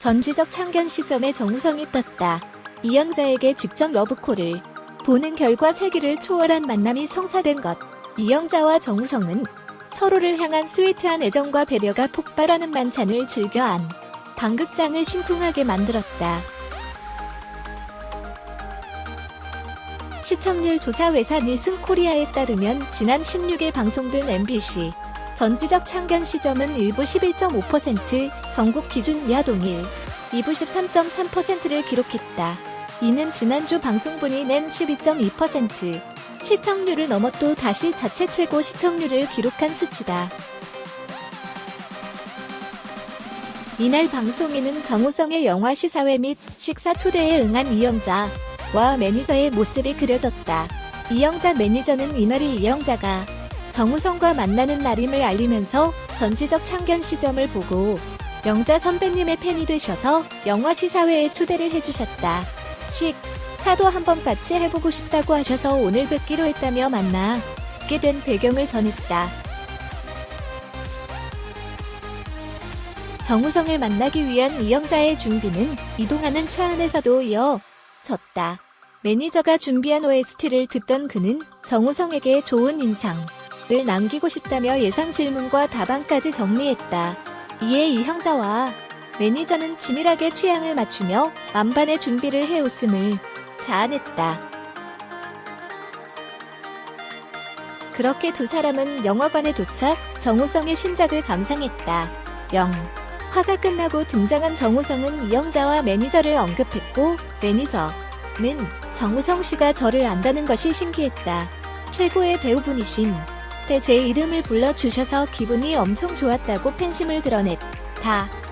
전지적 참견 시점에 정우성이 떴다. 이영자에게 직접 러브콜을 보는 결과 세기를 초월한 만남이 성사된 것. 이영자와 정우성은 서로를 향한 스위트한 애정과 배려가 폭발하는 만찬을 즐겨 안 방극장을 심쿵하게 만들었다. 시청률 조사 회사 닐슨 코리아에 따르면 지난 16일 방송된 MBC 전지적 참견 시점은 1부 11.5%, 전국 기준 야동일 2부 13.3%를 기록했다. 이는 지난주 방송분이 낸 12.2%, 시청률을 넘어 또 다시 자체 최고 시청률을 기록한 수치다. 이날 방송인은 정우성의 영화 시사회 및 식사 초대에 응한 이영자와 매니저의 모습이 그려졌다. 이영자 매니저는 이날이 이영자가 정우성과 만나는 날임을 알리면서 전지적 참견 시점을 보고 영자 선배님의 팬이 되셔서 영화 시사회에 초대를 해주셨다. 식, 사도 한번 같이 해보고 싶다고 하셔서 오늘 뵙기로 했다며 만나게 된 배경을 전했다. 정우성을 만나기 위한 이영자의 준비는 이동하는 차 안에서도 이어졌다. 매니저가 준비한 OST를 듣던 그는 정우성에게 좋은 인상 을 남기고 싶다며 예상 질문과 답안까지 정리했다. 이에 이형자와 매니저는 치밀하게 취향을 맞추며 만반의 준비를 해왔음을 자아냈다. 그렇게 두 사람은 영화관에 도착, 정우성의 신작을 감상했다. 영. 화가 끝나고 등장한 정우성은 이영자와 매니저를 언급했고, 매니저는 정우성 씨가 저를 안다는 것이 신기했다. 최고의 배우분이신 때 제 이름을 불러주셔서 기분이 엄청 좋았다고 팬심을 드러냈다.